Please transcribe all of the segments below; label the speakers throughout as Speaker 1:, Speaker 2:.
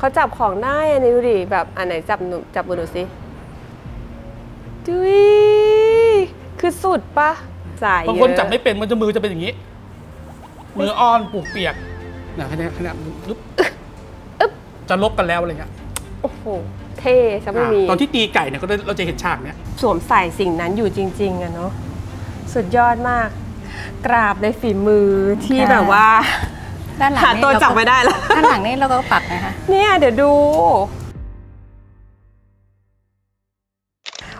Speaker 1: เขาจับของได้อันนี้ดูดิแบบอันไหนจับหนูจับมือหนูสิดุยคือสุดปะสายเยอะ
Speaker 2: บางคนจับไม่เป็นมันจะมือจะเป็นอย่างนี้ มืออ่อนปลูกเปียกนะแค่นี้แค่นี้อึ๊บจะลบกันแล้วอะไรเงี้ย
Speaker 1: โอ้โหเท่จะไม่มี
Speaker 2: อ่าตอนที่ตีไก่เนี่ยก็ได้เราจะเห็นฉากเนี้ย
Speaker 1: สวมใส่สิ่งนั้นอยู่จริง ๆอะเนาะสุดยอดมาก กราบในฝีมือที่
Speaker 3: ค่ะ
Speaker 1: แบบว่า
Speaker 3: ด้านหลัง
Speaker 1: หา
Speaker 3: นี่
Speaker 1: ตัว
Speaker 3: เราก็
Speaker 1: จับไม่ได้แล้ว
Speaker 3: ด้านหลังนี่เราก็ปักนะคะ
Speaker 1: เนี่ยเดี๋ยวดู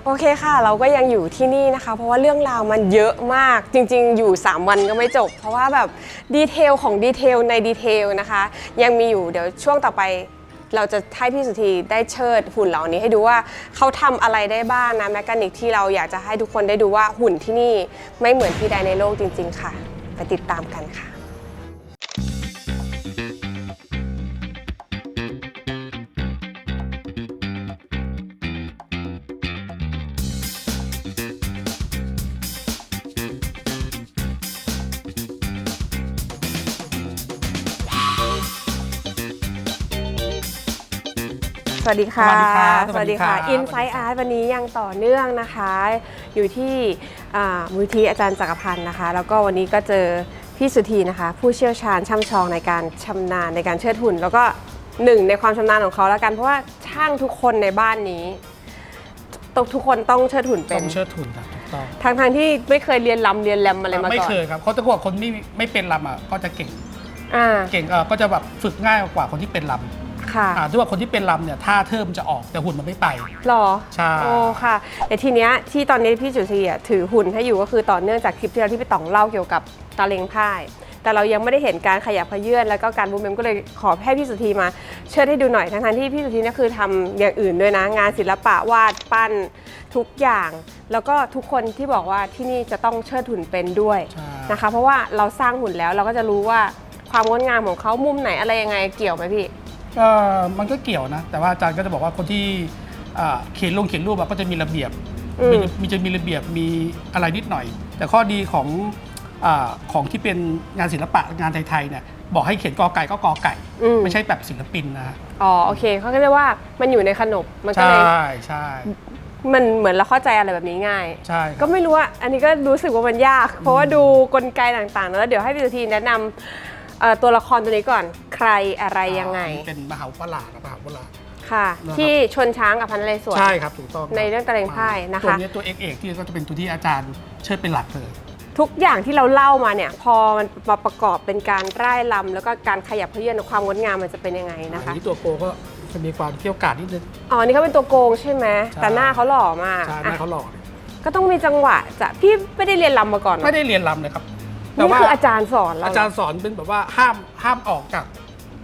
Speaker 1: โอเคค่ะ เราก็ยังอยู่ที่นี่นะคะ เพราะว่าเรื่องราวมันเยอะมากจริง ๆ อยู่ 3 วันก็ไม่จบ เพราะว่าแบบดีเทลของดีเทลในดีเทลนะคะ ยังมีอยู่เดี๋ยวช่วงต่อไปเราจะให้พี่สุธีได้เชิดหุ่นเหล่านี้ให้ดูว่าเขาทำอะไรได้บ้างนะแมคานิกที่เราอยากจะให้ทุกคนได้ดูว่าหุ่นที่นี่ไม่เหมือนที่ใดในโลกจริง ๆ ค่ะ ไปติดตามกันค่ะ วัสดีค่ะ
Speaker 2: สวัสดีครับ
Speaker 1: สวัสดีค่ะ
Speaker 2: สวัสดีครับ
Speaker 1: อินไซ e ์อาร์ตวันนี้ยังต่อเนื่องนะคะ อยู่ที่อ่ามูลที่อาจารย์จักรพันธ์นะคะ แล้วก็วันนี้ก็เจอพี่สุธีนะคะ ผู้เชี่ยวชาญช่ำชองในการชำนาญในการเชิดหุ่น แล้วก็หนึ่งในความชำนาญของเขาแล้วกันเพราะว่าช่างทุกคนในบ้านนี้ต้องทุกคนต้องเชิดหุ่นเป็
Speaker 2: ต้
Speaker 1: น
Speaker 2: องเชิดทุนครับถูกต้อง
Speaker 1: ทางทางๆที่ไม่เคยเรียนลำเรียนแรมอะไรมา
Speaker 2: ไม่
Speaker 1: ก่อน
Speaker 2: เคยครับเขาจะบอกคนไม่ไม่เป็นลำอะก็จะเก่ง
Speaker 1: อ่า
Speaker 2: เก่งเออก็จะแบบฝึกง่ายกว่าคนที่เป็นลำ
Speaker 1: ค่ะ
Speaker 2: อ่าด้วยว่าคนที่เป็นลำเนี่ยท่าเทิมจะออกแต่หุ่นมันไม่ไป
Speaker 1: หรอ
Speaker 2: ใช่
Speaker 1: โอ้ค่ะแต่ทีเนี้ยที่ตอนนี้พี่จุธีอะถือหุ่นให้อยู่ก็คือต่อเนื่องจากคลิปที่เราที่พี่ต๋องเล่าเกี่ยวกับตาเลงพ่าย แต่เรายังไม่ได้เห็นการขยับเขยื่อนแล้วก็การบูมเมมก็เลยขอให้พี่สุธีมา เชิดให้ดูหน่อยทั้งๆที่พี่สุธีเนี่ยคือทำอย่างอื่นด้วยนะ งานศิลปะวาดปั้นทุกอย่าง แล้วก็ทุกคนที่บอกว่าที่นี่จะต้องเชิดหุ่นเป็นด้วย
Speaker 2: ใช่
Speaker 1: นะคะ เพราะว่าเราสร้างหุ่นแล้วเราก็จะรู้ว่าความงดงามของเขามุมไหนอะไรยังไงเกี่ยวไหมพี่
Speaker 2: ก็มันก็เกี่ยวนะ แต่ว่าอาจารย์ก็จะบอกว่าคนที่อ่าเขียนลงเขียนรูปอะก็จะมีระเบียบ
Speaker 1: อืม
Speaker 2: มีมีจะมีระเบียบมีอะไรนิดหน่อย แต่ข้อดีของอาของที่เป็นงานศิลปะงานไทยๆเนี่ยบอกให้เขียนกอไก่ก็กอไก่
Speaker 1: อืม
Speaker 2: ไม่ใช่แบบศิลปินนะฮะ
Speaker 1: อ๋อโอเคเขาก็เรียกว่ามันอยู่ในขนบมันก็
Speaker 2: ใช่
Speaker 1: เลย
Speaker 2: ใช่
Speaker 1: มันเหมือนเราเข้าใจอะไรแบบนี้ง่าย
Speaker 2: ใช่ครับ
Speaker 1: ก็ไม่รู้ว่าอันนี้ก็รู้สึกว่ามันยาก เพราะว่าดูกลไกต่างๆ แล้วเดี๋ยวให้พี่สุธีแนะนำ เอ่อตัวละครตัวนี้ก่อนใครอะไรยังไง
Speaker 2: เป็นมหาอุปราชนะมหาอุปราช
Speaker 1: ค่ะ
Speaker 2: นะครับ
Speaker 1: ที่ชนช้างกับพันนเรศวร
Speaker 2: ใช่ครับถูกต้องคบ
Speaker 1: ในเรื่องตะเลงพ่ายนะคะ
Speaker 2: ตัวเนี้ยตัวเอกเอกที่ก็จะเป็นตัวที่อาจารย์เชิดเป็นหลักเลย
Speaker 1: ทุกอย่างที่เราเล่ามาเนี่ย พอมันมาประกอบเป็นการร่ายลำแล้วก็การขยับเขยื่อนความงดงามมันจะเป็นยังไงนะคะ
Speaker 2: อันนี้ตัวโกก็จะมีความเกี่ยวกาดนิดนึง
Speaker 1: อ๋อ นี่เขาเป็นตัวโกงใช่ไหม
Speaker 2: ใช่
Speaker 1: แต่หน้าเขาหล่อมาก
Speaker 2: ใช่ห
Speaker 1: อะ
Speaker 2: น้าเขาหล่อเลย
Speaker 1: ก็ต้องมีจังหวะจะพี่ไม่ได้เรียนลำมาก่อนเหรอ
Speaker 2: ไม่ได้เรียนลำเลยครับ แต่
Speaker 1: นี่
Speaker 2: ว่า
Speaker 1: คืออาจารย์สอนเรา
Speaker 2: อาจารย์สอนเป็นแบบว่าห้ามห้ามออกจาก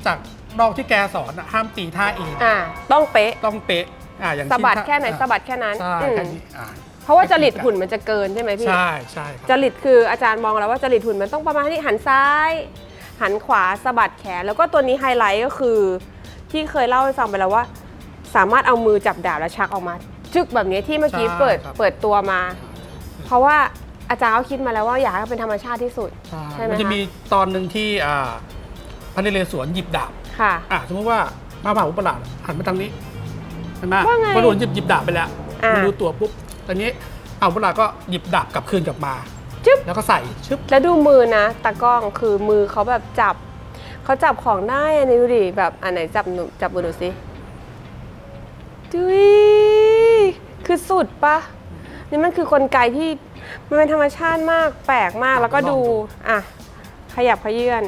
Speaker 2: จากนอกที่แกสอนอะห้ามตีท่าเอง
Speaker 1: อ่าต้องเป๊ะ
Speaker 2: ต้องเป๊ะอ่าอย่าง
Speaker 1: สะบัด
Speaker 2: ที่
Speaker 1: แค่ไหน
Speaker 2: อ่า
Speaker 1: สะบัดแค่นั้น
Speaker 2: ใช่
Speaker 1: อืม
Speaker 2: แค่นี้อ่า
Speaker 1: เพราะว่าจริตหุ่นมันจะเกินใช่ไหมพี่
Speaker 2: ใช่ใช่ครับ
Speaker 1: จริตคืออาจารย์มองแล้วว่าจริตหุ่นมันต้องประมาณนี้หันซ้าย หันขวาสะบัดแขน แล้วก็ตัวนี้ไฮไลท์ก็คือ ที่เคยเล่าให้ฟังไปแล้วว่า สามารถเอามือจับดาบแล้วชักออกมาจึกแบบนี้ที่เมื่อกี้เปิดเปิดตัวมา เพราะว่า อาจารย์เขาคิดมาแล้วว่าอยากให้เป็นธรรมชาติที่สุด
Speaker 2: ใช่
Speaker 1: ใช่ไหม
Speaker 2: มันจะ
Speaker 1: คะ
Speaker 2: มีตอนหนึ่งที่อ่าพระนเรศวรหยิบดาบ
Speaker 1: ค่ะ
Speaker 2: อะสมมติว่าพระมหาอุปราชหันมาทางนี้เห็นไหม
Speaker 1: ว่าไง
Speaker 2: พระหลวงหยิบหยิบดาบไปแล้ว
Speaker 1: อ่า
Speaker 2: มาดูตัวปุ๊บตอนนี้เอาอุปราชก็หยิบดาบกลับคืนกลับมา
Speaker 1: จึ๊บ
Speaker 2: แล้วก็ใส่ชึบ
Speaker 1: แล้วดูมือนะตากล้องคือมือเขาแบบจับเขาจับของได้อันนี้ดูดิแบบอันไหนจับหนูจับมือหนูสิดุยคือสุดปะนี่มันคือกลไกที่ มันเป็นธรรมชาติมากแปลกมากแล้วก็ดูอะขยับขยื่น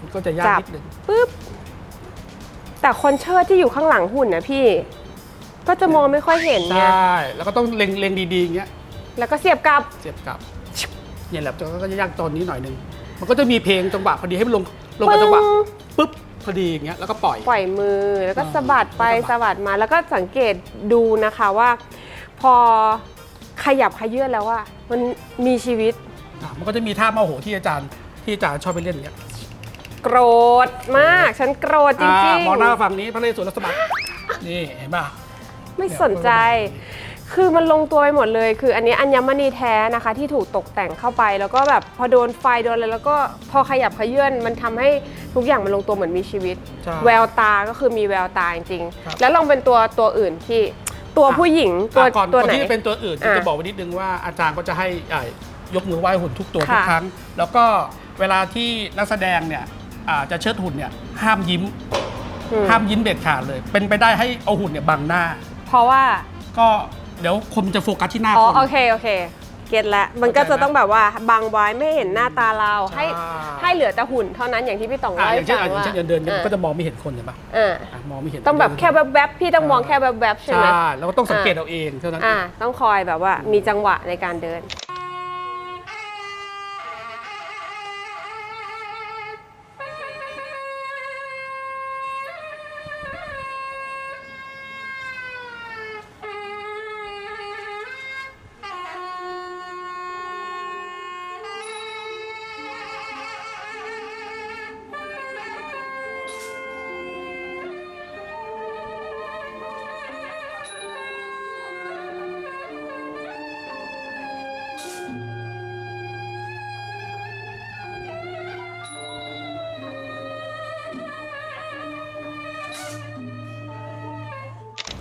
Speaker 2: มันก็จะยาก
Speaker 1: จับ
Speaker 2: นิดนึง
Speaker 1: ปุ๊บแต่คนเชิดที่อยู่ข้างหลังหุ่นนะพี่ ก็จะมองไม่ค่อยเห็น
Speaker 2: ใช
Speaker 1: ไง่
Speaker 2: แล้วก็ต้องเล็งเล็งดีๆอย่างเงี้ย
Speaker 1: แล้วก็เสียบกลับ
Speaker 2: เสียบกลับเนี่ยแหละก็จะยากตอนนี้หน่อยหนึงมันก็จะมีเพลงจังหวะพอดีให้มันลงลงกับจังหวะ
Speaker 1: ปึ้ง
Speaker 2: ปุ๊บพอดีอย่างเงี้ยแล้วก็ปล่อย
Speaker 1: ปล่อยมือแล้วก็
Speaker 2: อ่า
Speaker 1: สะบัดไป
Speaker 2: แล้วก็
Speaker 1: สะบัดมา แล้วก็สังเกตดูนะคะว่า พอ ขยับขยื่นแล้วว่ามันมีชีวิต
Speaker 2: อะมันก็จะมีท่าโมโหที่อาจารย์ที่อาจารย์ชอบไปเล่นอย่างเงี้ย
Speaker 1: โกรธมาก ฉันโกรธจริง
Speaker 2: อ่า
Speaker 1: ๆ
Speaker 2: มองหน้าฝั่งนี้พระนเรศวรแล้วสะบัดนี่เห็นป่ะ
Speaker 1: ไม่สนใจ คือมันลงตัวไปหมดเลย คืออันนี้อัญมณีแท้นะคะที่ถูกตกแต่งเข้าไป แล้วก็แบบพอโดนไฟโดนอะไรแล้วก็พอขยับขยื่นมันทำให้ทุกอย่างมันลงตัวเหมือนมีชีวิต
Speaker 2: ใช่
Speaker 1: แววตาก็คือมีแววตาจริง
Speaker 2: ครับ
Speaker 1: ๆ แล้วลองเป็นตัวตัวอื่นที่ ตัวผู้หญิงตัว
Speaker 2: อะก่อน
Speaker 1: ตัว
Speaker 2: ก่อน
Speaker 1: ไหน
Speaker 2: ที่จะเป็นตัวอื่น
Speaker 1: อะ
Speaker 2: จะบอกไว้นิดนึงว่าอาจารย์ก็จะให้อะยกมือไหว้หุ่นทุกตัว
Speaker 1: ค่ะ
Speaker 2: ทุกครั้ง แล้วก็เวลาที่นักแสดงเนี่ยอ่าจะเชิดหุ่นเนี่ยห้ามยิ้ม
Speaker 1: อืม
Speaker 2: ห้ามยิ้มเด็ดขาดเลย เป็นไปได้ให้เอาหุ่นเนี่ยบังหน้า
Speaker 1: เพราะว่า
Speaker 2: ก็เดี๋ยวคนจะโฟกัสที่หน้า
Speaker 1: อ๋อ
Speaker 2: คน
Speaker 1: โอเคโอเค เก็ตแล้วมันก็
Speaker 2: เข้าใจ
Speaker 1: จะ
Speaker 2: ไหม
Speaker 1: ต้องแบบว่าบังไว้ไม่ให้เห็นหน้าตาเราให้
Speaker 2: ใช่
Speaker 1: ให้เหลือแต่หุ่นเท่านั้นอย่างที่พี่ต๋อง
Speaker 2: อะ
Speaker 1: เล่า
Speaker 2: อ
Speaker 1: ให้
Speaker 2: ย่างเช่น
Speaker 1: ฟั
Speaker 2: อะ
Speaker 1: ง
Speaker 2: อย่าง
Speaker 1: ว่า
Speaker 2: เช่นเดินเดินๆ
Speaker 1: อะ
Speaker 2: ก็จะมองไม่เห็นคนเห็นปะ
Speaker 1: อะ
Speaker 2: อะมองไม่เห็น
Speaker 1: ต้องแบบแค่แวบๆพี่ต้องมองแค่แวบๆใช่ไหม
Speaker 2: ใช่แล้วก็ต้องสังเกตเอาเองเท่านั้นเอ
Speaker 1: อะ
Speaker 2: ง
Speaker 1: ต้องคอยแบบว่ามีจังหวะในการเดิน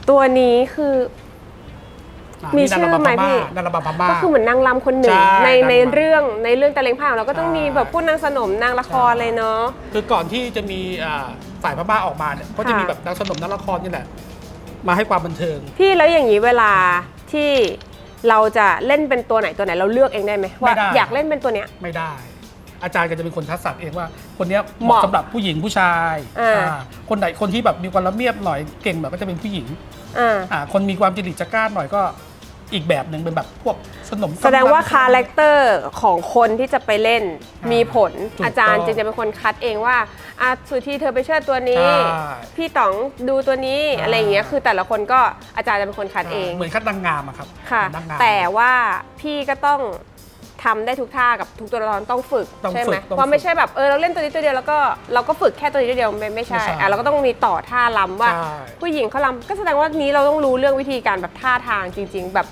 Speaker 1: ตัวนี้คือ
Speaker 2: อะ
Speaker 1: มี
Speaker 2: นี่
Speaker 1: ชื่อ
Speaker 2: นารา
Speaker 1: ไหม
Speaker 2: บา
Speaker 1: พี่
Speaker 2: นาราบาม่า
Speaker 1: ก็คือเหมือนนางรำคนหนึ่ง
Speaker 2: ใช่
Speaker 1: ในใน
Speaker 2: นางรำ
Speaker 1: เรื่องในเรื่องตะเลงพรางเราก็ต้อง
Speaker 2: ใช่
Speaker 1: มีแบบพูดนางสนมนางละคร
Speaker 2: ใช่
Speaker 1: เลยเนาะ
Speaker 2: คือก่อนที่จะมีอ่าฝ่ายพม่าออกมาเนี่ยก็จะมี
Speaker 1: ค่ะ
Speaker 2: แบบนักสนมนักละครนี่แหละ มาให้ความบันเทิง
Speaker 1: พี่แล้วอย่างนี้เวลาที่เราจะเล่นเป็นตัวไหนตัวไหนเราเลือกเองได้ไหมว่า
Speaker 2: ไม่ได้
Speaker 1: อยากเล่นเป็นตัวเนี้ย
Speaker 2: ไม่ได้ อาจารย์ก็จะเป็นคนคัดสรรเองว่า คนเนี้ยเห
Speaker 1: เหมาะ
Speaker 2: มาะสำหรับผู้หญิงผู้ชาย
Speaker 1: อ่า
Speaker 2: อ่าคนไหนคนที่แบบมีความละเมียบหน่อยเก่งหน่อยก็จะเป็นผู้หญิง
Speaker 1: อ่า
Speaker 2: อ่าคนมีความจริตจักร้านหน่อยก็อีกแบบหนึ่งเป็นแบบพวกสนม
Speaker 1: แสดงว่าคาแรคเตอร์ของคนที่จะไปเล่น
Speaker 2: อ่ามี
Speaker 1: มีผล
Speaker 2: ถูกต้อง
Speaker 1: อาจารย์จึงจะเป็นคนคัดเองว่าอาสุธีเธอไปเชิดตัวนี้
Speaker 2: ใช่
Speaker 1: พี่ต๋องดูตัวนี้
Speaker 2: อ่า
Speaker 1: อะไรอย่างเงี้ยคือแต่ละคนก็อาจารย์จะเป็นคนคัดเอง
Speaker 2: เหมือนคัดนางงามอะครับ
Speaker 1: ค่ะ
Speaker 2: นางงาม
Speaker 1: แต่ว่าพี่ก็ต้อง ทำได้ทุกท่ากับทุกตัวละครต้องฝึก
Speaker 2: ต้อง
Speaker 1: ใช่
Speaker 2: ฝึ
Speaker 1: ไหม
Speaker 2: กต้อง
Speaker 1: ว่าไม่
Speaker 2: ฝึก
Speaker 1: ใช่แบบเออเราเล่นตัวนี้ตัวเดียวแล้วก็เราก็ฝึกแค่ตัวนี้ตัวเดียวไม่ไม่ใช่
Speaker 2: ไม่ใช่
Speaker 1: อะเราก็ต้องมีต่อท่าลำว่า
Speaker 2: ใช่
Speaker 1: ผู้หญิงเขาลำก็แสดงว่านี้เราต้องรู้เรื่องวิธีการแบบท่าทางจริง ๆ แบบ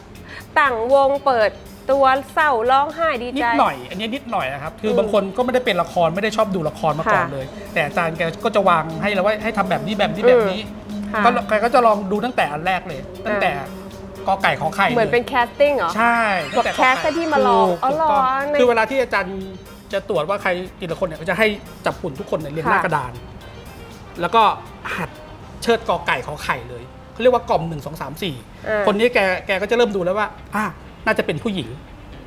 Speaker 1: ต่างวงเปิดตัวเศร้าร้องไห้ดี
Speaker 2: นิ
Speaker 1: ใจ
Speaker 2: ดหน่อย อันนี้นิดหน่อยนะครับ คือ
Speaker 1: ม
Speaker 2: บางคนก็ไม่ได้เป็นละครไม่ได้ชอบดูละครมาก่อน
Speaker 1: ค่ะ
Speaker 2: เลย แต่อาจารย์แกก็จะวางให้เราว่าให้ทำแบบนี้แบบนี้แบบนี้
Speaker 1: ค่ะ
Speaker 2: ก็แกก็จะลองดูตั้งแต่อันแรกเลย ตั้งแต่ กอไก่ขอไข่
Speaker 1: เหมือนเป็น
Speaker 2: ลย
Speaker 1: แคสติ้งเหรอ
Speaker 2: ใช่
Speaker 1: แบบ
Speaker 2: ตั้งต่
Speaker 1: แคสให้พี่มาลอง
Speaker 2: ถูก
Speaker 1: อ๋อเหรอ
Speaker 2: ถูกต้อง
Speaker 1: ใน
Speaker 2: คือเวลาที่อาจารย์จะตรวจว่าใครกี่ละคนเนี่ยก็จะให้จับหุ่นทุกคนเนี่ยเรียงหน้า
Speaker 1: ค่ะ
Speaker 2: กระดาน แล้วก็หัดเชิดกอไก่ขอไข่เลยเขาเรียกว่ากล่อมหนึ่งสองสามสี่
Speaker 1: อ่า
Speaker 2: คนนี้แกแกก็จะเริ่มดูแล้วว่าอะน่าจะเป็นผู้หญิง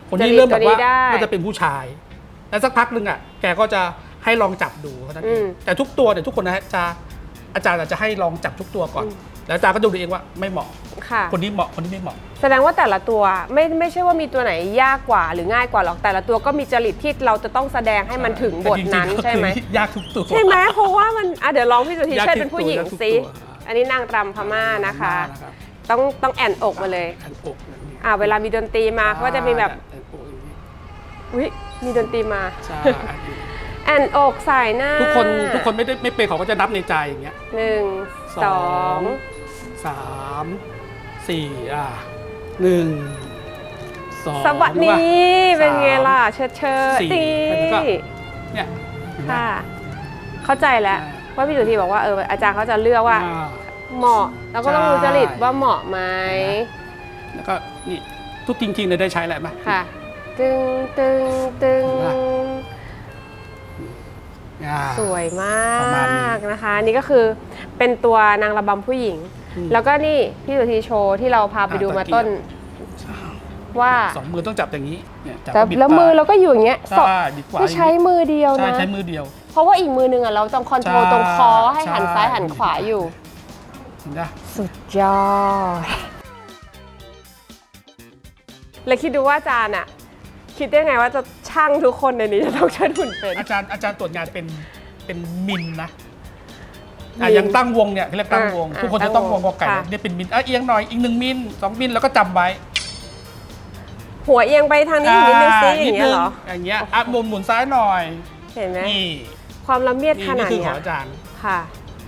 Speaker 2: คนนี้
Speaker 1: จะมี
Speaker 2: เริ่มแบบว่า
Speaker 1: ตัวนี้ได้
Speaker 2: น่าจะเป็นผู้ชาย แล้วสักพักหนึ่งอะแกก็จะให้ลองจับดูเท่านั้นเอ
Speaker 1: อื
Speaker 2: ง
Speaker 1: ม
Speaker 2: แต่ทุกตัวเนี่ยทุกคนนะจะอาจารย์อาจจะให้ลองจับทุกตัวก่อน
Speaker 1: อืม
Speaker 2: แล้วอาจารย์ก็ดูเองว่าไม่เหมาะ
Speaker 1: ค่ะ
Speaker 2: คนนี้เหมาะคนนี้ไม่เหมาะ
Speaker 1: แสดงว่าแต่ละตัวไม่ไม่ใช่ว่ามีตัวไหนยากกว่าหรือง่ายกว่าหรอกแต่ละตัวก็มีจริตที่เราจะต้องแสดงให้มันถึงบทนั้น
Speaker 2: แต่จริงๆก็
Speaker 1: ใช่ไหม
Speaker 2: คือยากทุกตัว
Speaker 1: ใช่ไหมเพราะว่ามันอะเดี๋ยวลองพี่สุธี
Speaker 2: ยาก
Speaker 1: เชิด
Speaker 2: ทุก
Speaker 1: เป็นผู้หญิง
Speaker 2: ตัว
Speaker 1: สิ
Speaker 2: ยากทุกตัว
Speaker 1: อันนี้นางรำพม่านะคะ
Speaker 2: รับ
Speaker 1: ต้องต้องแอนอกมาเลย
Speaker 2: แอนอกแบบนี้
Speaker 1: อะเวลามีดนตรีมาเขาก็จะมีแบบ
Speaker 2: แอนอกอย่างนี้
Speaker 1: อุ้ยมีดนตรีมา
Speaker 2: ใช่
Speaker 1: แอนอกสายหน้า
Speaker 2: ทุกคนทุกคนไม่ได้ไม่เป็นเขาก็จะนับในใจอย่างเงี้ย
Speaker 1: หนึ่ง
Speaker 2: ส
Speaker 1: ส
Speaker 2: อ
Speaker 1: องง
Speaker 2: สามสี่อะหนึ่งสอง
Speaker 1: สวัสดี
Speaker 2: รู้ปะ
Speaker 1: เป็นไง
Speaker 2: สาม
Speaker 1: ล่ะเชิดเชิด
Speaker 2: สี่
Speaker 1: ดี
Speaker 2: แล้วก็เนี่ยเห็นไหม
Speaker 1: ค่ะเข้าใจแล้ว
Speaker 2: อ่า
Speaker 1: ว่าพี่สุธีบอกว่าเอออาจารย์เขาจะเลือกว่า
Speaker 2: อ่า
Speaker 1: เหมาะเราก็ต้องรู้จริต
Speaker 2: ใช่
Speaker 1: ว่าเหมาะไหม
Speaker 2: แล้วก็นี่ทุกจริงๆเลยได้ใช้แหละไหม
Speaker 1: ค่ะ ตึงตึงตึง
Speaker 2: เห็นปะอ่า
Speaker 1: สวยม
Speaker 2: ประมาณนี้า
Speaker 1: กนะคะอันนี่ก็คือเป็นตัวนางระบำผู้หญิง
Speaker 2: อืม
Speaker 1: แล้วก็นี่พี่สุธีโชว์ที่เราพาไป
Speaker 2: อ่า
Speaker 1: ดูมา
Speaker 2: ตะเกียบ
Speaker 1: ต้น ว่า
Speaker 2: สองมือต้องจับอย่างนี้เนี่ยจับ
Speaker 1: แต่
Speaker 2: บิด
Speaker 1: แล้วมือเราก็อยู่อย่างเงี้ย
Speaker 2: ใช่บิดขวา
Speaker 1: ก็ใช้มือเดียว
Speaker 2: ใช่
Speaker 1: นะ
Speaker 2: ใช้มือเดียว
Speaker 1: เพราะว่าอีกมือหนึงอะเราต้องคอนโทรล
Speaker 2: ใช่
Speaker 1: ตรงคอให้หัน
Speaker 2: ใช่
Speaker 1: ซ้ายหันขวาอยู่
Speaker 2: เห็นปะ
Speaker 1: สุดยอด แล้วคิดดูว่าอาจารย์อะคิดได้ไงว่าจะช่างทุกคนในนี้จะต้องเชิดหุ่นเป็น
Speaker 2: อาจารย์อาจารย์ตรวจงานเป็นเป็นมินนะ
Speaker 1: มิ
Speaker 2: อะ
Speaker 1: ล
Speaker 2: อย่างตั้งวงเนี่ยเขาเรียกตั้งวง
Speaker 1: อ่า
Speaker 2: ทุกคน
Speaker 1: ตั้
Speaker 2: จะ
Speaker 1: ง
Speaker 2: ต้องวง
Speaker 1: วง
Speaker 2: กอไก่
Speaker 1: ค่ะ
Speaker 2: เนี่ยเป็นมินอะเอียงหน่อยอีกหนึ่งมิลสองมิลแล้วก็จำไว้
Speaker 1: หัวเอียงไปทางนี้อีกนิดนึงซิอย่างเงี้ยเหรอ
Speaker 2: อย่างเงี้ยอะหมุนหมุนซ้ายหน่อย
Speaker 1: เห็นไหม
Speaker 2: นี่
Speaker 1: ความละเมียด
Speaker 2: นี่
Speaker 1: ขนา
Speaker 2: นี่
Speaker 1: ด
Speaker 2: คือข
Speaker 1: เนี้
Speaker 2: อยงอาจารย์
Speaker 1: ค่ะ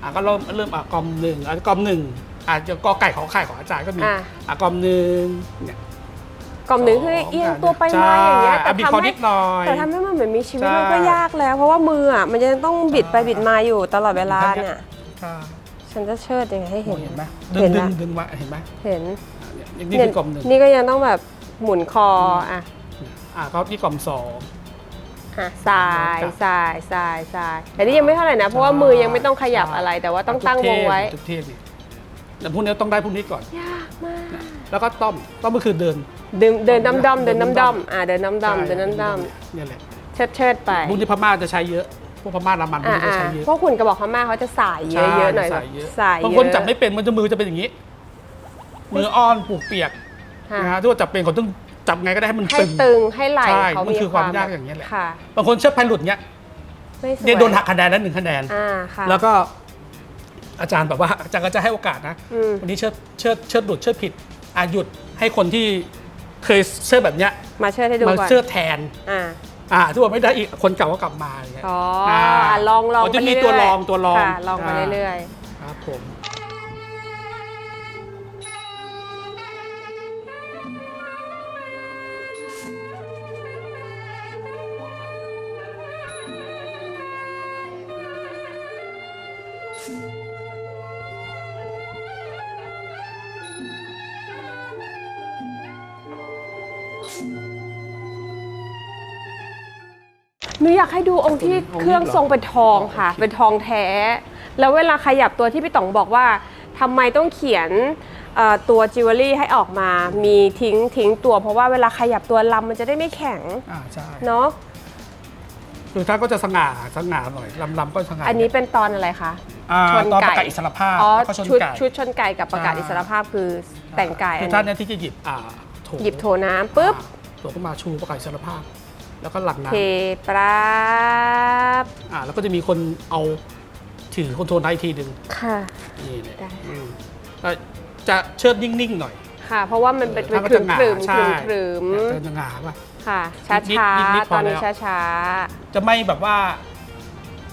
Speaker 2: อะก็เริ่มเริ่มอะกอมหนึ่งอะกอมหนึ่งอาจจะกอไก่ของไข่ของอาจารย์ก็มี
Speaker 1: อ่า
Speaker 2: อะกอมหนึ่งเนี่ย
Speaker 1: กล่อมหนึ่งคือเอียงตัวไปมาอย่างเงี้ย
Speaker 2: ใช่
Speaker 1: แต่
Speaker 2: อะมี
Speaker 1: ทำ
Speaker 2: คอ
Speaker 1: ให้
Speaker 2: นิดหน่อย
Speaker 1: แต่ทำให้มันเหมือนมีชีวิต
Speaker 2: ใช่
Speaker 1: มันก็ยากแล้ว เพราะว่ามืออะมันยังต้องบิดไปบิดมาอยู่ตลอดเวลาเนี่ย
Speaker 2: ค่ะ
Speaker 1: ฉันจะเชิดยังไงให้เห็น
Speaker 2: เห็นไหมดึง
Speaker 1: เห็น
Speaker 2: ดึ
Speaker 1: ละ
Speaker 2: งดึงมาเห็นไหม
Speaker 1: เห็น
Speaker 2: เนี่ยนี่คือกลมหนึ่ง
Speaker 1: นี่ก็ยังต้องแบบหมุนคออะ
Speaker 2: อะก็นี่กลมสอง
Speaker 1: อะสาย
Speaker 2: ครับ
Speaker 1: สายสายสายแต่นี่ยังไม่เท่าไหร่นะ เพราะว่ามือยังไม่ต้องขยับอะไรแต่ว่าต้องตั้งวงไว้
Speaker 2: ทุกเทศนี่แต่พวกนี้ต้องได้พวกนี้ก่อน
Speaker 1: ยากมาก
Speaker 2: แล้วก็ต้อมต้อมก็คือเดิน
Speaker 1: เดินเดินน้ำด้อมเดินน้ำด้อมอะเดินน้ำด้อม
Speaker 2: ใช่
Speaker 1: เดินน้ำด้อม
Speaker 2: เนี่ยแหละ
Speaker 1: เชิดเชิดไป
Speaker 2: พวกนี้พม่าจะใช้เยอะ พวกพม่ารามันพวก
Speaker 1: อ่า
Speaker 2: นี้จะ
Speaker 1: อ่า
Speaker 2: ใช้เยอะ
Speaker 1: พวกคุณกระบอกพม่าเขาจะสายเยอะเยอะๆหน่อย
Speaker 2: ใช่
Speaker 1: แบบ
Speaker 2: เยอะ
Speaker 1: สายเยอะ
Speaker 2: บางคนจับไม่เป็นมันจะมือจะเป็นอย่างนี้ มืออ้อนปลูกเปียก
Speaker 1: ค่ะ
Speaker 2: นะฮะที่ว่าจับเป็นเขาต้องจับไงก็ได้ให้มัน
Speaker 1: ให้
Speaker 2: ตึง
Speaker 1: ตึงให้ไหล
Speaker 2: ใช่
Speaker 1: เขา
Speaker 2: มัน
Speaker 1: มี
Speaker 2: คือความยากอย่างเงี้ยแหละ
Speaker 1: ค่ะ
Speaker 2: บางคนเชือกพันหลุดเนี้ย
Speaker 1: ไม่สวย
Speaker 2: เนี่ยโดนหักคะแนนแล้วหนึ่งคะแนน
Speaker 1: อ่าค่ะ
Speaker 2: แล้วก็อาจารย์แบบว่าอาจารย์ก็จะให้โอกาสนะ
Speaker 1: อืม
Speaker 2: วันนี้เชิดเชิดเชิดหลุดเชิดผิดอาหยุดให้คนที่เคยเชิดแบบเนี้ย
Speaker 1: มาเชิดให้ดู
Speaker 2: มา
Speaker 1: ก่อน
Speaker 2: เชิดแทน
Speaker 1: อ่า
Speaker 2: อ่าถ้าว่าไม่ได้อีกคนเก่าก็กลับมาอย่างเงี้ย
Speaker 1: อ๋ออาลองลอง
Speaker 2: อ๋อจะ
Speaker 1: ไป
Speaker 2: มี
Speaker 1: เรื่อยๆ
Speaker 2: ตัวลองตัวลอง
Speaker 1: ค่ะลองไป
Speaker 2: อ่า
Speaker 1: เรื่อย
Speaker 2: ครับผม
Speaker 1: หนูอยากให้ดูองค์ที่
Speaker 2: องค์นี้
Speaker 1: เครื่อง
Speaker 2: เหรอ
Speaker 1: ทรงเป็นทองค่ะ
Speaker 2: โอเค
Speaker 1: เป็นทองแท้ แล้วเวลาขยับตัวที่พี่ต๋องบอกว่าทำไมต้องเขียนเอ่อตัวจิวเวลรี่ให้ออกมา มีทิ้งทิ้งตัว เพราะว่าเวลาขยับตัวลำมันจะได้ไม่แข็ง
Speaker 2: อ่าใช่
Speaker 1: เนาะ
Speaker 2: คือท่านก็จะสง่าสง่าหน่อยลำลำก็สง่า
Speaker 1: อันนี้เป็นตอนอะไรคะ
Speaker 2: อ่า
Speaker 1: ชน
Speaker 2: ตอน
Speaker 1: ไก่
Speaker 2: ประกาศอิสรภาพ
Speaker 1: อ๋อ
Speaker 2: แล้วก็ชน
Speaker 1: ชุด
Speaker 2: ไก่
Speaker 1: ชุดชนไก่กับประกาศ
Speaker 2: ใช่
Speaker 1: อิสรภาพคือแต่งกาย
Speaker 2: คื
Speaker 1: อั
Speaker 2: อนท่าน
Speaker 1: นี้
Speaker 2: เนี่ยที่จะหยิบอ่าโถ
Speaker 1: หยิบโถน้ำปุ๊บ
Speaker 2: อ่าโถขึ้นมาชูประกาศอิสรภาพ แล้วก็หลังน้
Speaker 1: เทปราบำ
Speaker 2: อ่าแล้วก็จะมีคนเอาถือคอนโทรลได้อีกทีหนึ่ง
Speaker 1: ค่ะ
Speaker 2: นี่เนี่ย
Speaker 1: ได้
Speaker 2: อืมก็จะเชิดนิ่งๆหน่อย
Speaker 1: ค่ะ เพราะว่ามันเป็น
Speaker 2: ท่านก็
Speaker 1: ครึ
Speaker 2: จะ
Speaker 1: ม
Speaker 2: หงา
Speaker 1: ครึมค
Speaker 2: ใช่
Speaker 1: รึมครึม
Speaker 2: เนี่ยจะหงาป่ะ
Speaker 1: ค่ะ ช้า
Speaker 2: นิด
Speaker 1: ช้า
Speaker 2: นิดนิดพอ
Speaker 1: ตอนนี้
Speaker 2: แล้ว
Speaker 1: ช้าช้า
Speaker 2: จะไม่แบบว่า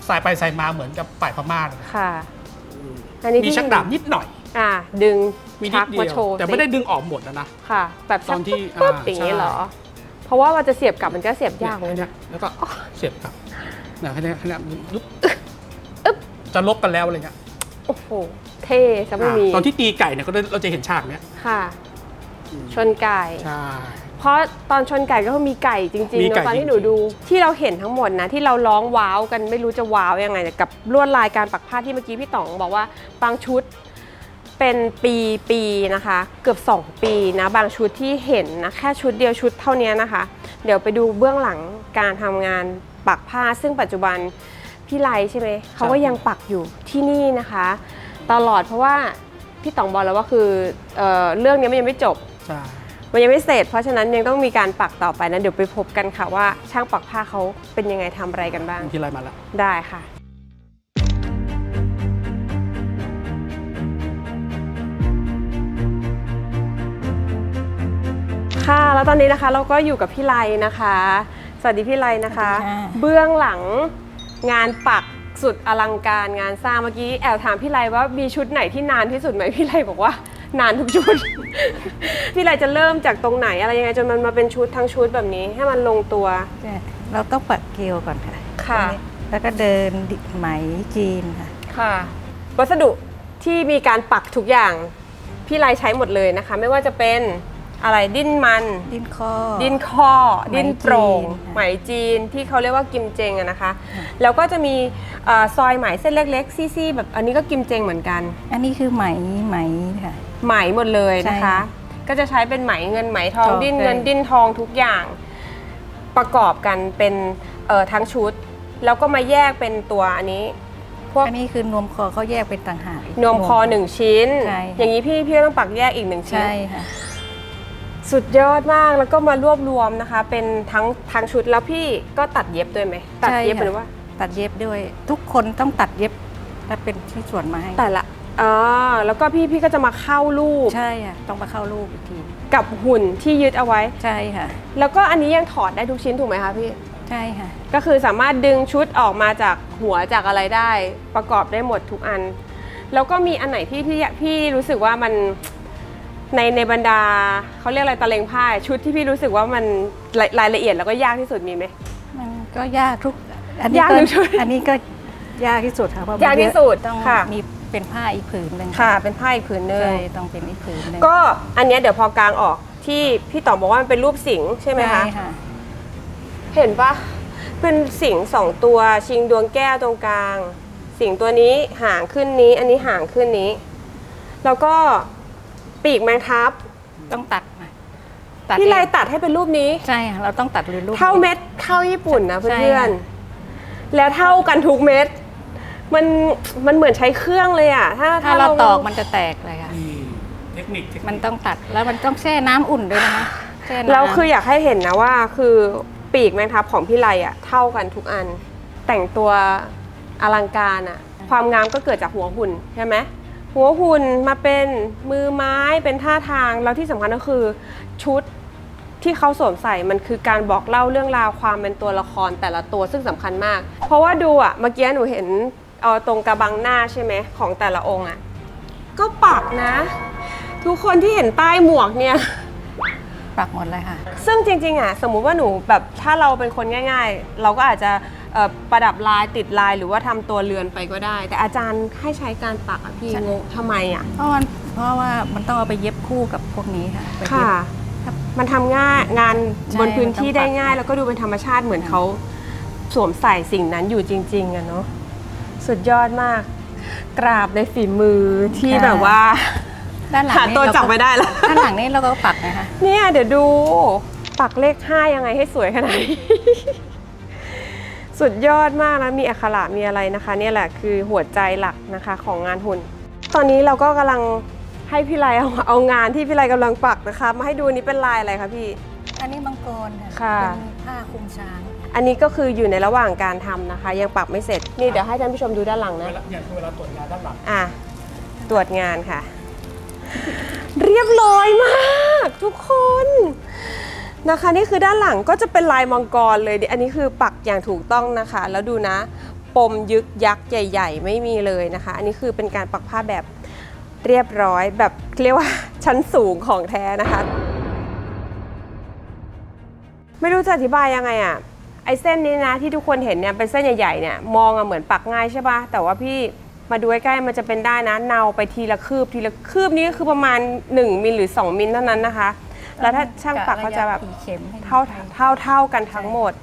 Speaker 2: สายไปสายมาเหมือนกับฝ่ายพม่าเลย
Speaker 1: ๆค่ะอันนี้
Speaker 2: มี
Speaker 1: ที่
Speaker 2: ชักดาบนิดหน่อย
Speaker 1: อ่าดึง
Speaker 2: มีนิ
Speaker 1: ชั
Speaker 2: ด
Speaker 1: ก
Speaker 2: เดี
Speaker 1: มา
Speaker 2: ยว
Speaker 1: โชว์
Speaker 2: แต่
Speaker 1: สิ
Speaker 2: ไม่ได้ดึงออกหมดนะนะ
Speaker 1: ค่ะ แบบชั
Speaker 2: ตอกนที่
Speaker 1: ปุ๊บ
Speaker 2: อ่า
Speaker 1: อย่างนี้
Speaker 2: ใช่
Speaker 1: เหรอ เพราะว่ามันจะเสียบกลับมันก็เสียบยากเหมือนกัน
Speaker 2: เนี่
Speaker 1: นะ
Speaker 2: ยแล้วก็เสียบกลับเนี่ยแค่เนี้ยแค่เนี้ยยุบจะลบกันแล้วอะไรเงี้ย
Speaker 1: โอ้โห เท่ซะไม่มี
Speaker 2: อ่าตอนที่ตีไก่เนี่ยก็ได้เราจะเห็นฉากเนี้ย
Speaker 1: ค่ะ ชนไก่
Speaker 2: ใช่
Speaker 1: เพราะตอนชนไก่ก็มีไก่จริง
Speaker 2: มี
Speaker 1: ๆ
Speaker 2: ไก่
Speaker 1: เนาะตอนที่
Speaker 2: จริงๆ
Speaker 1: หนูดูที่เราเห็นทั้งหมดนะที่เราร้องว้าวกันไม่รู้จะว้าวยังไงเนี่ยกับลวดลายการปักผ้าที่เมื่อกี้พี่ต๋องบอกว่าบางชุด เป็นปีปีนะคะ เกือบ 2 ปีนะบางชุดที่เห็นนะแค่ชุดเดียวชุดเท่านี้นะคะ เดี๋ยวไปดูเบื้องหลังการทำงานปักผ้า ซึ่งปัจจุบันพี่ไลใช่ไหมเขาก็ยังปักอยู่ที่นี่นะคะ ตลอดเพราะว่าพี่ต๋องบอกแล้วว่าคือเออเรื่องนี้มันยังไม่จบ
Speaker 2: ใช่
Speaker 1: มันยังไม่เสร็จ เพราะฉะนั้นยังต้องมีการปักต่อไปนะเดี๋ยวไปพบกันค่ะว่าช่างปักผ้าเขาเป็นยังไงทำอะไรกันบ้าง
Speaker 2: ที่ไรมาแล้ว
Speaker 1: ได้ค่ะ ค่ะ แล้วตอนนี้นะคะเราก็อยู่กับพี่ไลนะคะ สวัสดีพี่ไลนะคะ
Speaker 3: สวัสดีค่ะ
Speaker 1: เบื้องหลังงานปักสุดอลังการงานสร้างเมื่อกี้แอบถามพี่ไลว่ามีชุดไหนที่นานที่สุดไหมพี่ไลบอกว่านานทุกชุด พี่ไลจะเริ่มจากตรงไหนอะไรยังไงจนมันมาเป็นชุดทั้งชุดแบบนี้ให้มันลงตัว
Speaker 3: ใช่เราต้องปักเกลียวก่อนค่ะ
Speaker 1: ค่ะ
Speaker 3: ตรงนี้แล้วก็เดินดิไหมจีนค่ะ
Speaker 1: ค่ะ วัสดุที่มีการปักทุกอย่าง พี่ไลใช้หมดเลยนะคะ ไม่ว่าจะเป็น อะไรดิ้นมัน
Speaker 3: ดิ้นข้อ
Speaker 1: ดิ้นข้อ
Speaker 3: ไหม
Speaker 1: ดิ้นโปร่ง
Speaker 3: จีนค่ะ
Speaker 1: ไหมจีนที่เขาเรียกว่ากิมเจงอะนะคะแล้วก็จะมีเอ่อซอยไหมเส้นเล็ก ๆ ซี่ๆแบบอันนี้ก็กิมเจงเหมือนกัน
Speaker 3: อันนี้คือไหมไหมค่ะ
Speaker 1: ไหมหมดเลยนะคะ
Speaker 3: ใช่ค่ะ
Speaker 1: ก็จะใช้เป็นไหมเงินไหมทอง
Speaker 3: ทอง
Speaker 1: ดิ้น
Speaker 3: ใช่
Speaker 1: เงินดิ้นทองทุกอย่าง ประกอบกันเป็นเอ่อทั้งชุด แล้วก็มาแยกเป็นตัวอันนี้ พวก
Speaker 3: อันนี้คือนวมคอเขาแยกเป็นต่างหาก
Speaker 1: นวมคอหนึ่งชิ้น
Speaker 3: ใช่ค่ะ
Speaker 1: อย่างนี้พี่พี่ก็ต้องปักแยกอีกหนึ่งชิ้น
Speaker 3: ใช่ค่ะ
Speaker 1: สุดยอดมากแล้วก็มารวบรวมนะคะ เป็นทั้งทั้งชุดแล้วพี่ก็ตัดเย็บด้วยไหมตัด
Speaker 3: ใช่
Speaker 1: เย็บ
Speaker 3: ค่ะ
Speaker 1: หรือว่า
Speaker 3: ตัดเย็บด้วย ทุกคนต้องตัดเย็บถ้าเป็นที่ส่วนมาให้
Speaker 1: แต่ละอ๋อแล้วก็พี่พี่ก็จะมาเข้ารูป
Speaker 3: ใช่ค่ะต้องมาเข้ารูปอีกที
Speaker 1: กับหุ่นที่ยึดเอาไว้
Speaker 3: ใช่ค่ะ
Speaker 1: แล้วก็อันนี้ยังถอดได้ทุกชิ้นถูกไหมคะพี่
Speaker 3: ใช่ค่ะ
Speaker 1: ก็คือสามารถดึงชุดออกมาจากหัวจากอะไรได้ ประกอบได้หมดทุกอัน แล้วก็มีอันไหนที่พี่พี่รู้สึกว่ามัน ในในบรรดาเขาเรียกอะไรตะเลงผ้าชุดที่พี่รู้สึกว่ามันรายรายละเอียดแล้วก็ยากที่สุดมีไหม
Speaker 3: มันก็ยากทุกอันนี้
Speaker 1: ยาก
Speaker 3: ก็
Speaker 1: ทุกชุด
Speaker 3: อันนี้ก็ยากที่สุดค่ะเพราะมัน
Speaker 1: ยากที่สุด
Speaker 3: ต้อง
Speaker 1: ค่ะ
Speaker 3: มีเป็นผ้าอีกผืนหนึ่ง
Speaker 1: ค่ะ เป็นผ้าอีกผืนหนึ่ง
Speaker 3: ใช่ต้องเป็นอีกผืนหนึ่ง
Speaker 1: ก็อันเนี้ยเดี๋ยวพอกลางออกที่พี่ต่อบอกว่ามันเป็นรูปสิงห์ใช่ไหมคะ
Speaker 3: ใช่ค่ะ
Speaker 1: เห็นปะเป็นสิงห์สองตัวชิงดวงแก้วตรงกลาง สิงห์ตัวนี้หางขึ้นนี้ อันนี้หางขึ้นนี้ แล้วก็ ปีกแมงทับ
Speaker 3: ต้องตัดมาตัด
Speaker 1: พี่ไล
Speaker 3: เอง
Speaker 1: ตัดให้เป็นรูปนี้
Speaker 3: ใช่ค่ะเราต้องตัดรูป
Speaker 1: เท่าเม็ดเท่าญี่ปุ่นนะ
Speaker 3: ใช่
Speaker 1: เพื่อน
Speaker 3: ค่ะ
Speaker 1: ๆแล้วเท่ากันทุกเม็ดมันมันเหมือนใช้เครื่องเลยอะ ถ้า
Speaker 3: ถ้าเราตอกมันจะแตกเลยค่ะ
Speaker 2: นี่เทคนิคเทคนิค
Speaker 3: มันต้องตัดแล้วมันต้องแช่น้ำอุ่นด้วยนะคะแช่น้ำ
Speaker 1: เราคืออยากให้เห็นนะว่า คือปีกแมงทับของพี่ไลอะเท่ากันทุกอัน แต่งตัวอลังการอะ ความงามก็เกิดจากหัวหุ่นใช่ไหม หัวหุ่นมาเป็นมือไม้เป็นท่าทางแล้วที่สำคัญก็คือชุดที่เขาสวมใส่มันคือการบอกเล่าเรื่องราวความเป็นตัวละครแต่ละตัวซึ่งสำคัญมาก เพราะว่าดูอะเมื่อกี้หนูเห็นเอาตรงกระบังหน้าใช่ไหมของแต่ละองค์อะก็ปักนะ ทุกคนที่เห็นใต้หมวกเนี่ย
Speaker 3: ปักหมดเลยค่ะ
Speaker 1: ซึ่งจริงๆอะสมมุติว่าหนูแบบถ้าเราเป็นคนง่าย ๆ เราก็อาจจะ เอ่อประดับลายติดลายหรือว่าทำตัวเรือนไปก็ได้ แต่อาจารย์ให้ใช้การปักอะพี่
Speaker 3: ใช่
Speaker 1: งงทำไมอะ
Speaker 3: เพราะมันเพราะว่ามันต้องเอาไปเย็บคู่กับพวกนี้ค่ะไปเย็
Speaker 1: ค่ะ
Speaker 3: บครับ
Speaker 1: มันทำง่ายงาน
Speaker 3: ใช่
Speaker 1: บนพื้นที่
Speaker 3: มันต้อง
Speaker 1: ได้
Speaker 3: ปัก
Speaker 1: ง่ายแล้วก็ดูเป็นธรรมชาติเหมือนเขาสวมใส่สิ่งนั้นอยู่จริงๆอะเนาะสุดยอดมาก กราบในฝีมือที่แบบว่า
Speaker 3: ด้านหลัง
Speaker 1: หา
Speaker 3: นี่
Speaker 1: ตัว
Speaker 3: เราก็
Speaker 1: จับไม่ได้แล้ว
Speaker 3: ด้านหลังนี่เราก็ปักนะคะ
Speaker 1: เนี่ยเดี๋ยวดูปักเลขห้ายังไงให้สวยขนาดนี้ สุดยอดมากนะมีอักขระมีอะไรนะคะ เนี่ยแหละคือหัวใจหลักนะคะของงานหุ่น ตอนนี้เราก็กำลังให้พี่ไลเอาเอางานที่พี่ไลกำลังปักนะคะ มาให้ดูอันนี้เป็นลายอะไรคะพี่
Speaker 3: อันนี้มังกร
Speaker 1: ค่ะ
Speaker 3: เป็นผ้าคลุมช้าง
Speaker 1: อันนี้ก็คืออยู่ในระหว่างการทำนะคะ ยังปักไม่เสร็จนี่เดี๋ยวให้ท่านผู้ชมดูด้านหลัง
Speaker 2: เว
Speaker 1: นะ
Speaker 2: ลาอย่างเวลาตรวจงานด้านหลัง
Speaker 1: อะตรวจงานค่ะ เรียบร้อยมาก ทุกคน นะคะนี่คือด้านหลังก็จะเป็นลายมังกรเลยอันนี้คือปักอย่างถูกต้องนะคะ แล้วดูนะ ปมยึกยักษ์ใหญ่ ๆ ไม่มีเลยนะคะ อันนี้คือเป็นการปักผ้าแบบเรียบร้อย แบบเรียกว่าชั้นสูงของแท้นะคะ ไม่รู้จะอธิบายยังไงอะไอเส้นนี้นะที่ทุกคนเห็นเนี่ยเป็นเส้นใหญ่ๆเนี่ยมองอะเหมือนปักง่ายใช่ปะแต่ว่าพี่มาดูใกล้ๆมันจะเป็นได้นะเนาไปทีละคืบทีละคืบนี้ก็คือประมาณ 1มิลหรือ 2มิลเท่านั้นนะคะ แล้วถ้าช่างปักเขาจะแบบ
Speaker 3: กรยผีเข็มให้
Speaker 1: เท่าเท่าเท่ากันทั้งหมด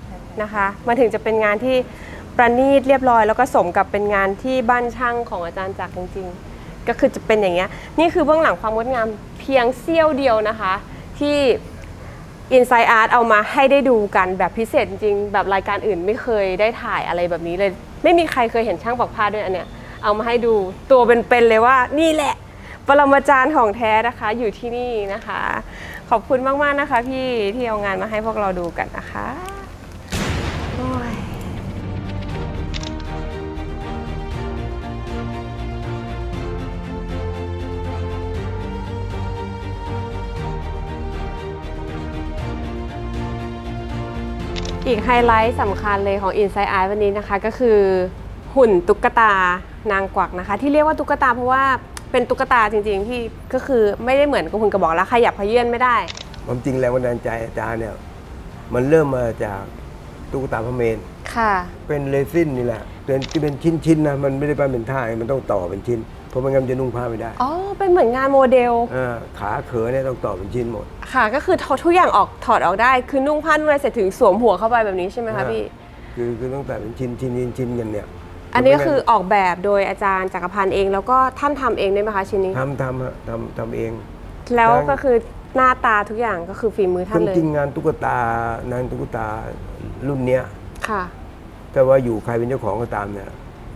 Speaker 1: นะคะ มันถึงจะเป็นงานที่ประณีตเรียบร้อย แล้วก็สมกับเป็นงานที่บ้านช่างของอาจารย์จักรจริง ๆ ก็คือจะเป็นอย่างเงี้ยนี่คือเบื้องหลังความงดงามเพียงเสี้ยวเดียวนะคะ ที่ Inside Art เอามาให้ได้ดูกันแบบพิเศษจริงๆแบบรายการอื่นไม่เคยได้ถ่ายอะไรแบบนี้เลย ไม่มีใครเคยเห็นช่างปักผ้าด้วยอันเนี้ยเอามาให้ดูตัวเป็นๆเลยว่านี่แหละ ปรมาจารย์ของแท้นะคะอยู่ที่นี่นะคะ ขอบคุณมาก ๆ นะคะพี่ที่เอางานมาให้พวกเราดูกันนะคะอีกไฮไลท์สำคัญเลยของ Inside Eye วันนี้นะคะ ก็คือหุ่นตุ๊กตานางกวักนะคะ ที่เรียกว่าตุ๊กตาเพราะว่า เป็นตุ๊กตาจริงๆที่ก็คือไม่ได้เหมือนกับหุ่นกระบอกแล้วขยับขยื่นไม่ได้
Speaker 4: ความจริงแรงบันดาลใจอาจารย์เนี่ย มันเริ่มมาจากตุ๊กตาพระเมน
Speaker 1: ค่ะ
Speaker 4: เป็นเรซินนี่แหละเป็นที่เป็นชิ้นๆนะมันไม่ได้ปั้นเป็นท่ามันต้องต่อเป็นชิ้น เพราะไม่งั้นมันจะนุ่งผ้าไม่ได้
Speaker 1: อ๋อ เป็นเหมือนงานโมเดล
Speaker 4: อ่าขาเขอเนี่ยต้องต่อเป็นชิ้นหมด
Speaker 1: ค่ะ ก็คือถอดทุกอย่างออกถอดออกได้ คือนุ่งผ้านุ่งอะไรเสร็จถึงสวมหัวเข้าไปแบบนี้ใช่ไหมคะพี่
Speaker 4: คือคือต้องแต่เป็นชิ้นชิ้นชิ้นชิ้นกันเนี่ย
Speaker 1: อันนี้ก็คือออกแบบโดยอาจารย์จักรพันธ์เอง แล้วก็ท่านทำเองได้ไหมคะชิ้นนี้
Speaker 4: ทำทำฮะทำทำเอง
Speaker 1: แล้ว
Speaker 4: ใช่
Speaker 1: ก็คือหน้าตาทุกอย่างก็คือฝีมือท่านเลย
Speaker 4: จริงๆงานตุ๊กตานางตุ๊กตารุ่นเนี้ย
Speaker 1: ค่ะ
Speaker 4: แต่ว่าอยู่ใครเป็นเจ้าของก็ตามเนี่ย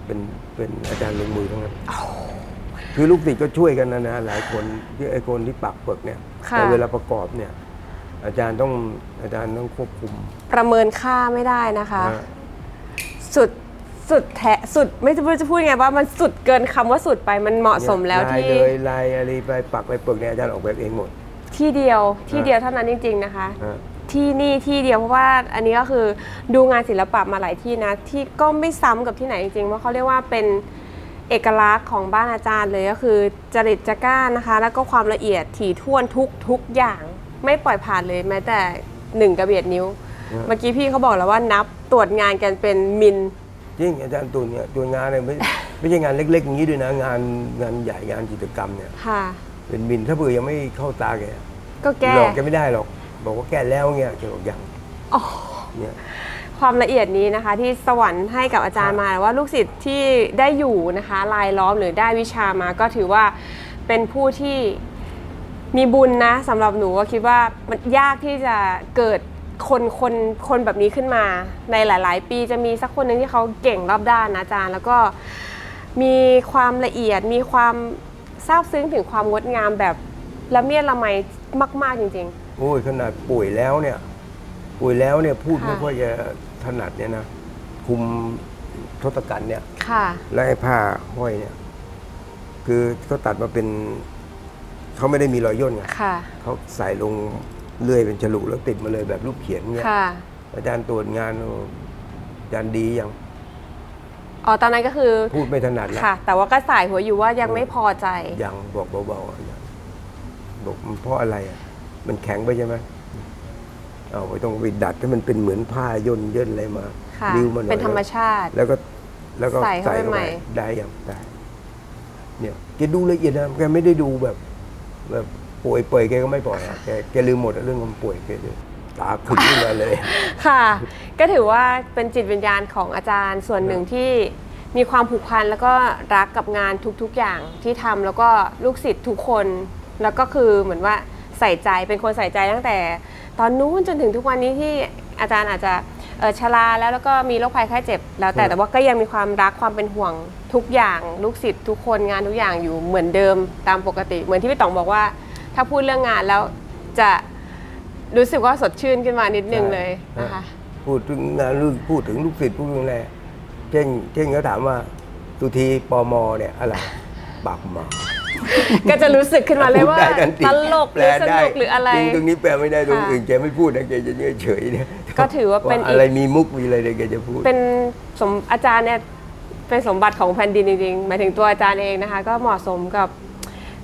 Speaker 4: เป็นเป็นอาจารย์ลงมือทั้งนั้นคือลูกศิษย์ก็ช่วยกันนะนะหลายคนที่ไอ้คนที่ปักเปิกเนี่ย
Speaker 1: ค่ะ
Speaker 4: แต่เวลาประกอบเนี่ย อาจารย์ต้องอาจารย์ต้องควบคุม
Speaker 1: ประเมินค่าไม่ได้นะคะ
Speaker 4: นะ
Speaker 1: สุด สุดแท้สุดไม่รู้จะพูดยังไงว่ามันสุดเกินคำว่าสุดไปมันเหมาะสมแล้ว
Speaker 4: ลาย
Speaker 1: ที่
Speaker 4: เลยลายอะไรไปปักไปเปิกเนี่ยอาจารย์ออกแบบเองหมด
Speaker 1: ที่เดียวที่
Speaker 4: อ่า
Speaker 1: เดียวเท่านั้นจริง ๆนะคะ
Speaker 4: นะ
Speaker 1: ที่นี่ที่เดียวเพราะว่าอันนี้ก็คือดูงานศิลปะมาหลายที่นะ ที่ก็ไม่ซ้ำกับที่ไหนจริงๆว่าเขาเรียกว่าเป็นเอกลักษณ์ของบ้านอาจารย์เลยก็คือจริตจักร้านนะคะ แล้วก็ความละเอียดถี่ถ้วนทุกทุกอย่าง ไม่ปล่อยผ่านเลยแม้แต่หนึ่งกระเบียดนิ้ว เมื่อกี้พี่เขาบอกแล้วว่านับตรวจงานกันเป็นมิล
Speaker 4: จริงอาจารย์ตุลเนี่ยตัวงานเนี่ยไม่ไม่ใช่งานเล็ก ๆ อย่างนี้ด้วยนะงานงานใหญ่งานจิตรกรรมเนี่ย
Speaker 1: ค่ะ
Speaker 4: เป็นบินถ้าเผื่อยังไม่เข้าตาแก
Speaker 1: ก็แก้
Speaker 4: หลอกแกไม่ได้หรอก บอกว่าแกแล้วเนี่ยแกบอกยัง
Speaker 1: อ๋อ
Speaker 4: เนี่ย
Speaker 1: ความละเอียดนี้นะคะ ที่สวรรค์ให้กับอาจารย์มาว่าลูกศิษย์ที่ได้อยู่นะคะลายล้อมหรือได้วิชามาก็ถือว่าเป็นผู้ที่มีบุญนะสำหรับหนูก็คิดว่ามันยากที่จะเกิด คนคนคนแบบนี้ขึ้นมา ในหลาย ๆ ปีจะมีสักคนหนึ่งที่เขาเก่งรอบด้านนะอาจารย์ แล้วก็มีความละเอียดมีความซาบซึ้งถึงความงดงามแบบละเมียดละไมมาก ๆ จริง
Speaker 4: โอ้ยขนาดป่วยแล้วเนี่ย ป่วยแล้วเนี่ยพูด
Speaker 1: ค่ะ
Speaker 4: ไม่ค่อยจะถนัดเนี่ยนะคุมทศกัณฐ์เนี่ย
Speaker 1: ๆ ค่ะ
Speaker 4: และไอ้ผ้าห้อยเนี่ย คือเขาตัดมาเป็น เขาไม่ได้มีรอยย่นไง
Speaker 1: ค่ะ
Speaker 4: เขาใส่ลง เลื่อยเป็นฉลุแล้วติดมาเลยแบบรูปเขียนเนี่ย
Speaker 1: ค่ะ
Speaker 4: อาจารย์ตรวจงานโอ้อาจารย์ดียัง
Speaker 1: อ๋อตอนนั้นก็คือ
Speaker 4: พูดไม่ถนัดแล้ว
Speaker 1: ค่ะ แต่ว่าก็สายหัวอยู่ว่ายังไม่พอใจ
Speaker 4: ยังบอกเบาๆอะยังบอกมันเพราะอะไรอะ มันแข็งไปใช่ไหมเอาไปต้องไปดัดให้มันเป็นเหมือนผ้าย่นย่นอะไรมา
Speaker 1: ค่ะ
Speaker 4: ริ้วมาหน่อย
Speaker 1: เป็นธรรมชาติ
Speaker 4: แล้วก็ แล้วก็
Speaker 1: ใส่เข้าไปใหม่
Speaker 4: ได้ยังได้เนี่ยแกดูละเอียดนะแกไม่ได้ดูแบบ แบบ ป่วยเปื่อยแกก็ไม่ปล่อยอะแกแกลืมหมดอะเรื่องความป่วยแกจะตาขุดขึ้นมาเลย
Speaker 1: ค่ะ ก็ถือว่าเป็นจิตวิญญาณของอาจารย์ส่วนหนึ่งที่มีความผูกพันแล้วก็รักกับงานทุกๆอย่างที่ทำแล้วก็ลูกศิษย์ทุกคน แล้วก็คือเหมือนว่าใส่ใจเป็นคนใส่ใจตั้งแต่ ตอนนู้นจนถึงทุกวันนี้ที่อาจารย์อาจจะเอ่อชราแล้วแล้วก็มีโรคภัยไข้เจ็บ แล้วแต่
Speaker 4: ครับ
Speaker 1: แต่ว่าก็ยังมีความรักความเป็นห่วงทุกอย่าง ลูกศิษย์ทุกคนงานทุกอย่างอยู่เหมือนเดิมตามปกติ เหมือนที่พี่ต๋องบอกว่า ถ้าพูดเรื่องงานแล้วจะรู้สึกว่าสดชื่นขึ้นมานิดนึงเลยนะคะ
Speaker 4: พูดถึงงานลูกพูดถึงลูกศิษย์พูดถึงอะไรเช่งเช่งเขาถามว่าสุธีปมเนี่ยอะไรปากหมา
Speaker 1: ก็จะรู้สึกขึ้นมาเลยว่า
Speaker 4: พูดได้ทันที
Speaker 1: ตลกหรือส
Speaker 4: แปลได้
Speaker 1: นุกหรืออะไร
Speaker 4: จริงตรงนี้แปลไม่ได้ตรง
Speaker 1: ค่ะ
Speaker 4: อื่นแกไม่พูดนะแกจะเฉยๆเนี่ย
Speaker 1: ก็ถือว่าเป็นอีก
Speaker 4: อะไรมีมุกมีอะไรเนี่ยแกจะพูด
Speaker 1: เป็นสมอาจารย์เนี่ยเป็นสมบัติของแผ่นดินจริงๆหมายถึงตัวอาจารย์เองนะคะ ก็เหมาะสมกับ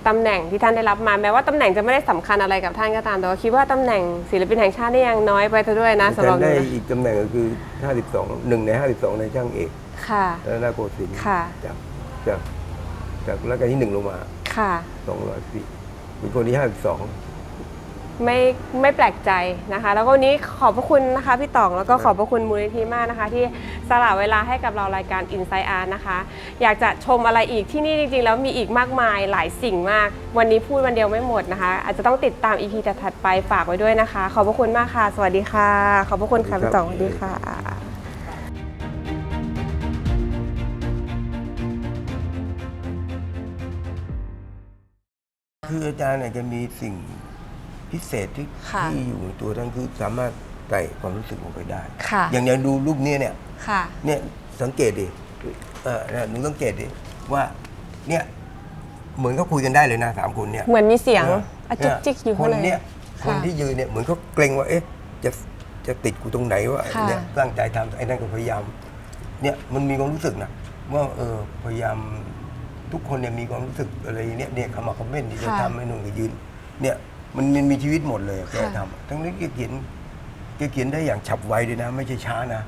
Speaker 1: ตำแหน่งที่ท่านได้รับมาแม้ว่าตำแหน่งจะไม่ได้สำคัญอะไรกับท่านก็ตามแต่ว่าคิดว่าตำแหน่งศิลปินแห่งชาตินี่ยังน้อยไปซะด้วยนะสำห
Speaker 4: ฉั
Speaker 1: รับ
Speaker 4: น
Speaker 1: หนู
Speaker 4: ได้
Speaker 1: นะ
Speaker 4: อีกตำแหน่งก็คือ 52หนึ่งใน 52 ในช่างเอก
Speaker 1: ค่ะ
Speaker 4: และนาโกสินทร์
Speaker 1: ค่ะ
Speaker 4: จากจากจากรัชกาลที่หนึ่งลงมา
Speaker 1: ค่ะ
Speaker 4: 200ปีเป็นคนที่ 52
Speaker 1: ไม่ไม่แปลกใจนะคะ แล้วก็วันนี้ขอบพระคุณนะคะพี่ต๋องแล้วก็ขอบพระคุณมูลนิธิมากนะคะ ที่สละเวลาให้กับเรารายการ Inside Art นะคะ อยากจะชมอะไรอีกที่นี่จริงๆ แล้วมีอีกมากมายหลายสิ่งมาก วันนี้พูดวันเดียวไม่หมดนะคะ อาจจะต้องติดตาม EP ถัดๆไปฝากไว้ด้วยนะคะ ขอบพระคุณมากค่ะ สวัสดีค่ะ ขอบพระคุณค่ะพี่ต๋องสวัสดีค่ะ
Speaker 4: คืออาจารย์เนี่ยจะมีสิ่ง พิเศษที่
Speaker 1: ค่ะ
Speaker 4: ที่อยู่ในตัวท่านคือสามารถใส่ความรู้สึกลงไปได้
Speaker 1: ค่ะ
Speaker 4: อย่างอย่างดูรูปเนี้ยเนี่ย
Speaker 1: ค่ะ
Speaker 4: เนี่ยสังเกตดิเออเนี่ยหนูสังเกตดิว่า เนี่ยเหมือนเขาคุยกันได้เลยนะสามคนเนี่ย
Speaker 1: เหมือนมีเสียง
Speaker 4: ออ
Speaker 1: อะจุกจิกอยู่
Speaker 4: ค
Speaker 1: ข้าง
Speaker 4: น
Speaker 1: ใน
Speaker 4: เนี่ยคน
Speaker 1: ค่ะ
Speaker 4: ที่ยืนเนี่ยเหมือนเขาเกรงว่า เอ๊ะ จะจะติดกูตรงไหนวะ
Speaker 1: ค่ะ
Speaker 4: เนี่ยตั้งใจทำไอ้นั่นก็พยายาม เนี่ยมันมีความรู้สึกนะว่าเออพยายามทุกคนเนี่ยมีความรู้สึกอะไรเนี่ยเนี่ยเขามาคอมเมนต์ที่จะทำให้นุ่นก็ยืน เนี่ย มันมันมีชีวิตหมดเลยแกทำทั้งนี้แกเขียนแกเขียนได้อย่างฉับไวด้วยนะ ไม่ใช่ช้านะ